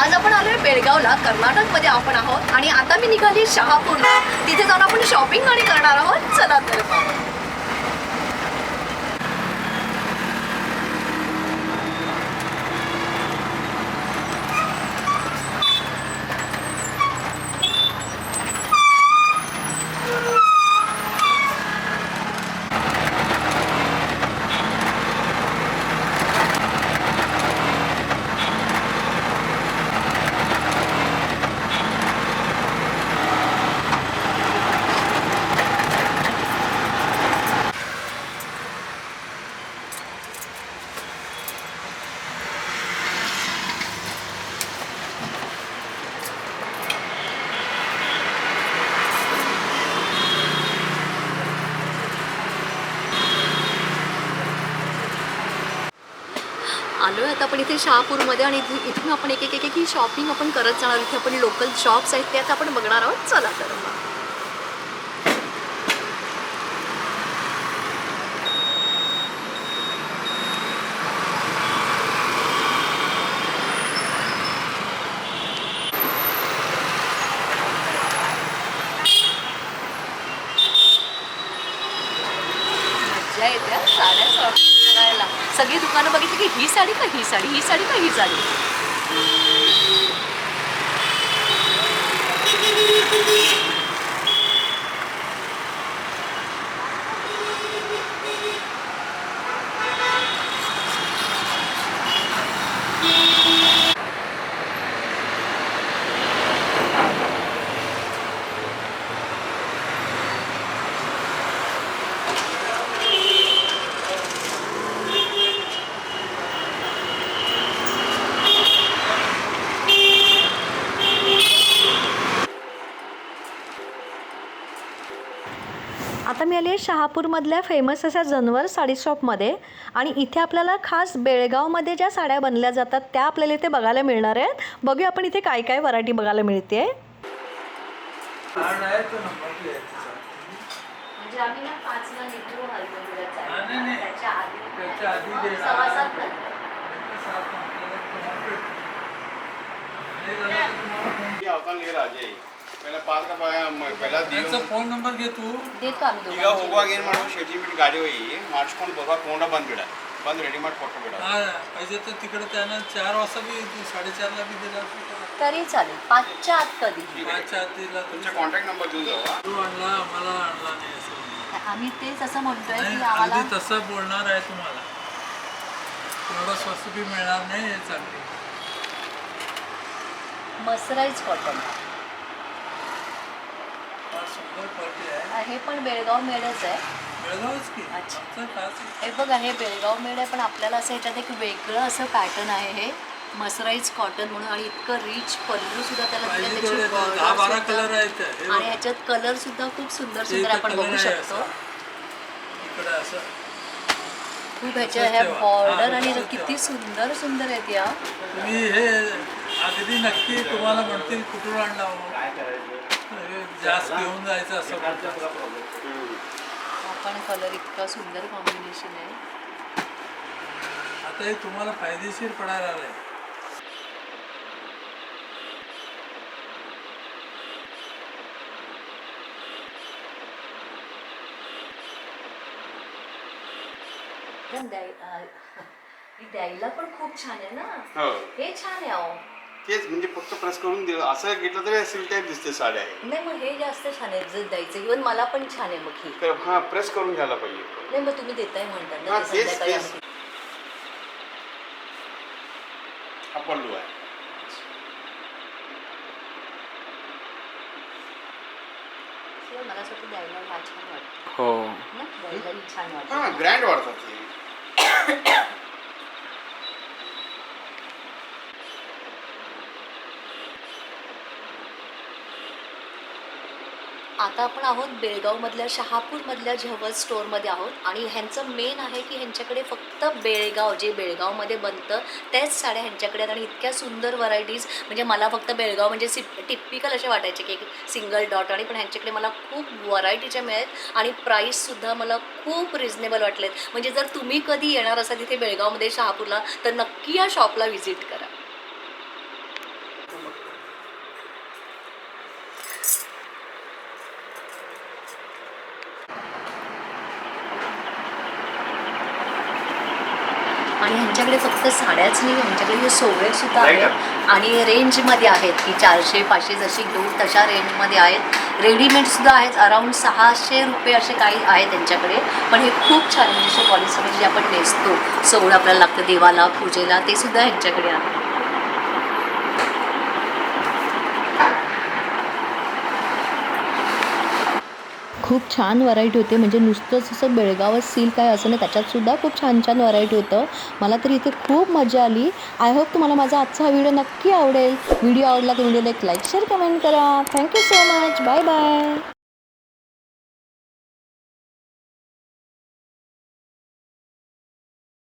आज आपण आलोय बेळगावला. कर्नाटकमध्ये आपण आहोत आणि आता मी निघाली शहापूरला. तिथे जाऊन आपण शॉपिंग आणि करणार आहोत चला तर मग. आलोय. आता आपण इथे शहापूरमध्ये आणि इथे इथून आपण एक एक एक एक ही शॉपिंग आपण करत जाणार. इथे आपण लोकल शॉप्स आहेत ते आता आपण बघणार आहोत. चला तर मग. मज्जा येते हा साड्या शॉपिंग करायला सगळी दुकानं बघितली की ही साडी का ही साडी ही साडी का ही साडी Thank you. आली आहे शहापूरमधल्या फेमस अशा जनवर साडी शॉपमध्ये आणि इथे आपल्याला खास बेळगावमध्ये ज्या साड्या बनल्या जातात त्या आपल्याला इथे बघायला मिळणार आहेत. बघूया आपण इथे काय काय व्हरायटी बघायला मिळते कार्ड आहे तो नंबर प्लेट म्हणजे आम्ही ना पाचला निघू हा, नाही, नाही. त्याच्या आधी देणार. सव्वा सातला. ये अवतार लेकर आ जाए पहले पास का पाया- म- पहला दियो त्यांचा फोन नंबर घे तू देतो आम्ही ಈಗ दोघांचे. ಹೋಗುವಾಗ ಏನು ಮಾಡೋ ಶೆಟ್ಟಿ ಗಾಡಿ ಹೋಗಿ ಮಾಡಿಸ್ಕೊಂಡು ಬರುವಾಗ ತೊಗೊಂಡ ಬಂದ್ಬಿಡ ಬಂದು ರೆಡಿ ಮಾಡಿ ಕೊಟ್ಟು ಬಿಡ हा पाहिजे तर तिकडे त्यानं चार वाजता बी तू साडेचारला बी दिला असता तर तरी चालेल पाचच्या आत कधी पाचच्या आत दिला तुमचा तुमच्या कॉन्टॅक्ट नंबर देऊन जावा तू आणला मला आणला नाही असं आम्ही तेच असं म्हणतोय नाही की आम्हाला अगदी तसं बोलणार आहे तुम्हाला एवढं स्वस्त बी मिळणार नाही हे चांगली मसराईज कॉटन हे पण बेळगाव मेडच आहे. अच्छा. हे बघा हे बेळगाव मेड आहे पण आपल्याला असं ह्याच्यात एक वेगळं असं पॅटर्न आहे हे. मसराईज कॉटन म्हणून आणि इतकं रिच पल्लू सुद्धा त्याला. आणि ह्याच्यात कलर सुद्धा खूप सुंदर सुंदर आपण बघू शकतो. खूप ह्याच्या ह्या. बॉर्डर आणि किती सुंदर सुंदर आहेत या. तुम्ही हे अगदी नक्की तुम्हाला म्हणतील कुठून आणला जास्त घेऊन जायचं असं. आपण कलर इतका सुंदर कॉम्बिनेशन आहे. आता हे तुम्हाला फायदेशीर पडायला आलंय एकदम द्याय- अं, ही द्यायला पण खूप छान आहे ना? हो. हे छान आहे अहो. तेच म्हणजे फक्त प्रेस करून दे. असं घेतलं तरी सिल्क टाईप दिसते साड्या. आहे नाही मग हे जास्त छान आहे जर द्यायचं इव्हन मला पण छान आहे मग ही. तर हा प्रेस करून घ्यायला पाहिजे. नाही मग तुम्ही देताय म्हणतात ना हा, ते तेच, संध्याकाळी तेच. आम्ही- हा पल्लू आहे. मला असं वाटतं द्यायला हा छान वाटतं. हो. ना छान हा वाटतं. ग्रँड वाढतात ते. आता आपण आहोत बेळगावमधल्या शहापूरमधल्या झवज स्टोअरमध्ये आहोत. आणि ह्यांचं मेन आहे की ह्यांच्याकडे फक्त बेळगाव जे बेळगावमध्ये बनतं त्याच साड्या ह्यांच्याकडे आहेत. आणि इतक्या सुंदर व्हरायटीज म्हणजे मला फक्त बेळगाव म्हणजे सि टिपिकल असे वाटायचे की सिंगल डॉट आणि पण ह्यांच्याकडे मला खूप व्हरायटीच्या मिळत आणि प्राईससुद्धा मला खूप रिझनेबल वाटलेत. म्हणजे जर तुम्ही कधी येणार असाल तिथे बेळगावमध्ये शहापूरला तर नक्की या शॉपला व्हिजिट करा. आणि ह्यांच्याकडे फक्त साड्याच नाही ह्यांच्याकडे सोवळे सुद्धा आहेत. आणि रेंजमध्ये आहेत की चारशे पाचशे जशी घेऊ तशा रेंजमध्ये आहेत. रेडीमेडसुद्धा आहेत. अराऊंड सहाशे रुपये असे काही आहेत त्यांच्याकडे. पण हे खूप छान म्हणजे पॉलिसीमध्ये जे आपण नेसतो सोवळं आपल्याला लागतं देवाला पूजेला ते सुद्धा ह्यांच्याकडे आहे. खूप छान व्हरायटी होते. म्हणजे नुसतंच असं बेळगावच सिल्क आहे असं नाही. त्याच्यातसुद्धा खूप छान छान व्हरायटी होतं. मला तर इथे खूप मजा आली. आय होप तुम्हाला माझा आजचा हा व्हिडिओ नक्की आवडेल. व्हिडिओ आवडला तर व्हिडिओला एक लाईक शेअर कमेंट करा. Thank you so much bye bye